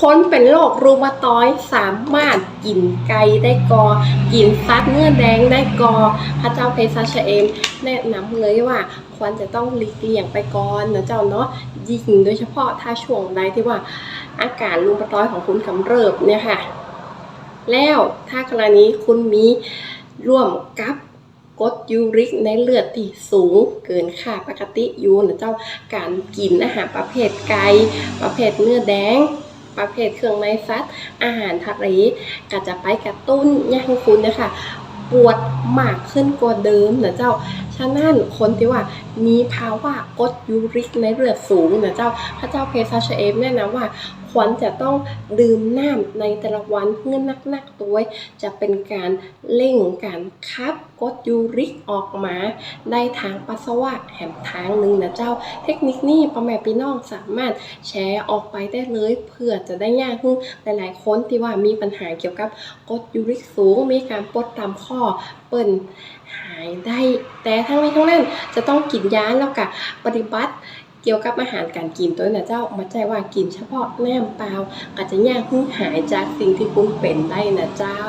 คนเป็นโรครูมาตอยด์สามารถกินไก่ได้กอ กินซัดเนื้อแดงได้กอ พระเจ้าเพซาชเอม แนะนำเลยว่าควรจะต้องหลีกเลี่ยงไปก่อนนะเจ้าเนาะยิ่งโดยเฉพาะถ้าช่วงใดที่ว่าอาการรูมาตอยด์ของคุณกำเริบเนี่ยค่ะ แล้วถ้ากรณีคุณมีร่วมกับกรดยูริกในเลือดที่สูงเกินค่าปกติอยู่นะเจ้าการกินอาหารประเภทไก่ประเภทเนื้อแดง ประเภทเครื่องไม้สัตว์อาหารทะเลก็จะไปกระตุ้นย่างคุณนะคะปวดมากขึ้นกว่าเดิมนะเจ้า ฉะนั้นคนที่ว่ามีภาวะกรดยูริกในเลือดสูงนะเจ้าพระเจ้าเพซาชเอฟแนะนำว่าควรจะต้องดื่มน้ำในแต่ละวันเพื่อนักๆตัวจะเป็นการเร่งการคับกรดยูริกออกมาได้ทางปัสสาวะแหมทางหนึ่งนะเจ้า เทคนิคนี้พ่อแม่พี่น้องสามารถแชร์ออกไปได้เลยเพื่อจะได้ยากขึ้นหลายๆคนที่ว่ามีปัญหาเกี่ยวกับกรดยูริกสูง มีการปวดตามข้อเปิ้นหายได้ แต่ทั้งนี้ทั้งนั้นจะต้องกินยาแล้วก็ปฏิบัติเกี่ยวกับอาหารการกินตัวนะเจ้ามาใจว่ากินเฉพาะแนมเปล่าก็จจะยากหายจากสิ่งที่คุณเป็นได้นะเจ้า